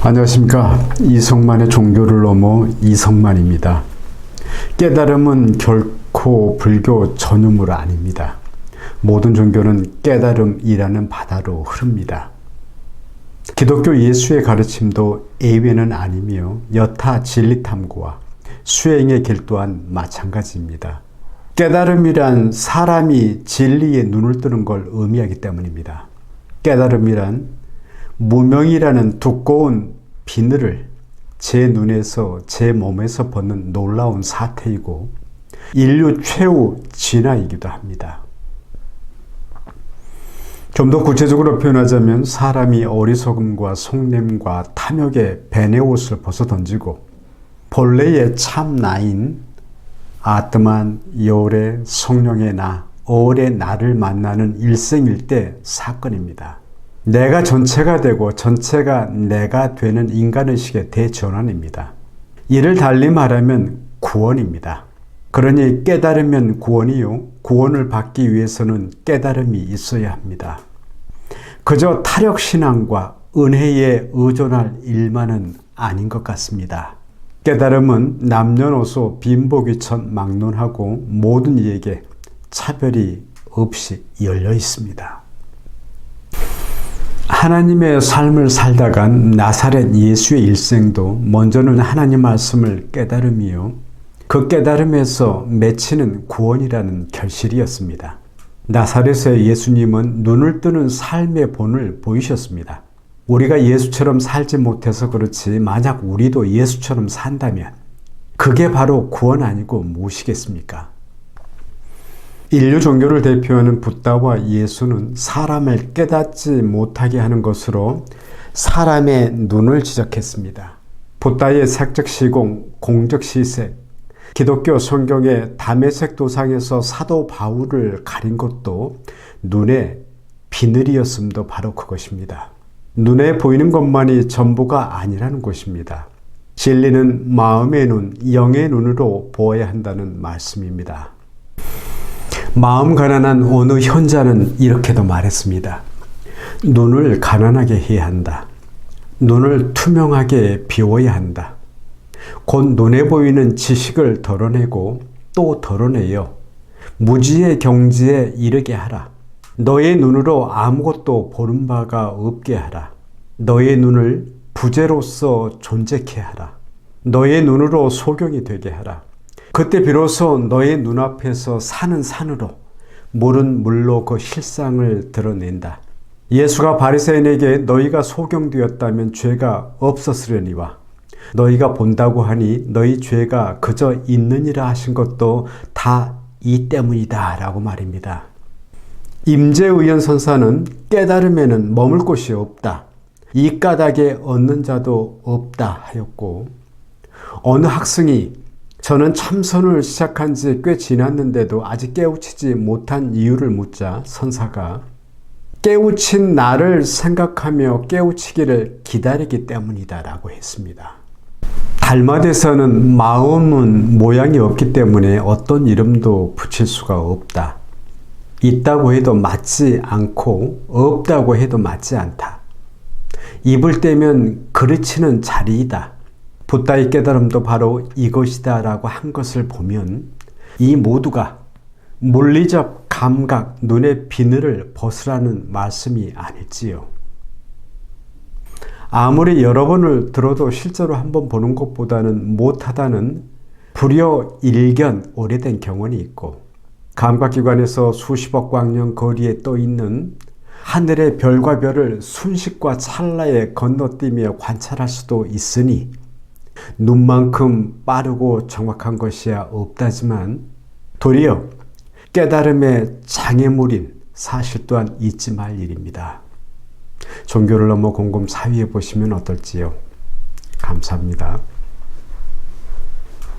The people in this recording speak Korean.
안녕하십니까. 이성만의 종교를 넘어 이성만입니다. 깨달음은 결코 불교 전유물 아닙니다. 모든 종교는 깨달음이라는 바다로 흐릅니다. 기독교 예수의 가르침도 예외는 아니며 여타 진리 탐구와 수행의 길 또한 마찬가지입니다. 깨달음이란 사람이 진리에 눈을 뜨는 걸 의미하기 때문입니다. 깨달음이란 무명이라는 두꺼운 비늘을 제 눈에서 제 몸에서 벗는 놀라운 사태이고 인류 최후 진화이기도 합니다. 좀 더 구체적으로 표현하자면 사람이 어리석음과 속냄과 탐욕의 베네 옷을 벗어 던지고 본래의 참 나인 아트만 요래 성령의 나, 어의 나를 만나는 일생일대 사건입니다. 내가 전체가 되고 전체가 내가 되는 인간의식의 대전환입니다. 이를 달리 말하면 구원입니다. 그러니 깨달으면 구원이요. 구원을 받기 위해서는 깨달음이 있어야 합니다. 그저 타력신앙과 은혜에 의존할 일만은 아닌 것 같습니다. 깨달음은 남녀노소 빈복이천 막론하고 모든 이에게 차별이 없이 열려 있습니다. 하나님의 삶을 살다간 나사렛 예수의 일생도 먼저는 하나님 말씀을 깨달음이요. 그 깨달음에서 맺히는 구원이라는 결실이었습니다. 나사렛의 예수님은 눈을 뜨는 삶의 본을 보이셨습니다. 우리가 예수처럼 살지 못해서 그렇지 만약 우리도 예수처럼 산다면 그게 바로 구원 아니고 무엇이겠습니까? 인류 종교를 대표하는 붓다와 예수는 사람을 깨닫지 못하게 하는 것으로 사람의 눈을 지적했습니다. 붓다의 색적 시공, 공적 시색, 기독교 성경의 담에색 도상에서 사도 바울을 가린 것도 눈에 비늘이었음도 바로 그것입니다. 눈에 보이는 것만이 전부가 아니라는 것입니다. 진리는 마음의 눈, 영의 눈으로 보아야 한다는 말씀입니다. 마음 가난한 어느 현자는 이렇게도 말했습니다. 눈을 가난하게 해야 한다. 눈을 투명하게 비워야 한다. 곧 눈에 보이는 지식을 덜어내고 또 덜어내어 무지의 경지에 이르게 하라. 너의 눈으로 아무것도 보는 바가 없게 하라. 너의 눈을 부재로서 존재케 하라. 너의 눈으로 소경이 되게 하라. 그때 비로소 너의 눈앞에서 산은 산으로 물은 물로 그 실상을 드러낸다. 예수가 바리새인에게 너희가 소경되었다면 죄가 없었으려니와 너희가 본다고 하니 너희 죄가 그저 있느니라 하신 것도 다 이 때문이다 라고 말입니다. 임재의연 선사는 깨달음에는 머물 곳이 없다. 이 까닭에 얻는 자도 없다 하였고 어느 학생이 저는 참선을 시작한 지 꽤 지났는데도 아직 깨우치지 못한 이유를 묻자 선사가 깨우친 나를 생각하며 깨우치기를 기다리기 때문이다 라고 했습니다. 달마대에서는 마음은 모양이 없기 때문에 어떤 이름도 붙일 수가 없다. 있다고 해도 맞지 않고 없다고 해도 맞지 않다. 입을 떼면 그르치는 자리이다. 붓다의 깨달음도 바로 이것이다 라고 한 것을 보면 이 모두가 물리적 감각, 눈의 비늘을 벗으라는 말씀이 아닐지요. 아무리 여러 번을 들어도 실제로 한번 보는 것보다는 못하다는 불여 일견 오래된 경험이 있고 감각기관에서 수십억 광년 거리에 떠 있는 하늘의 별과 별을 순식과 찰나에 건너뛰며 관찰할 수도 있으니 눈만큼 빠르고 정확한 것이야 없다지만 도리어 깨달음의 장애물인 사실 또한 잊지 말 일입니다. 종교를 넘어 곰곰 사위해 보시면 어떨지요. 감사합니다.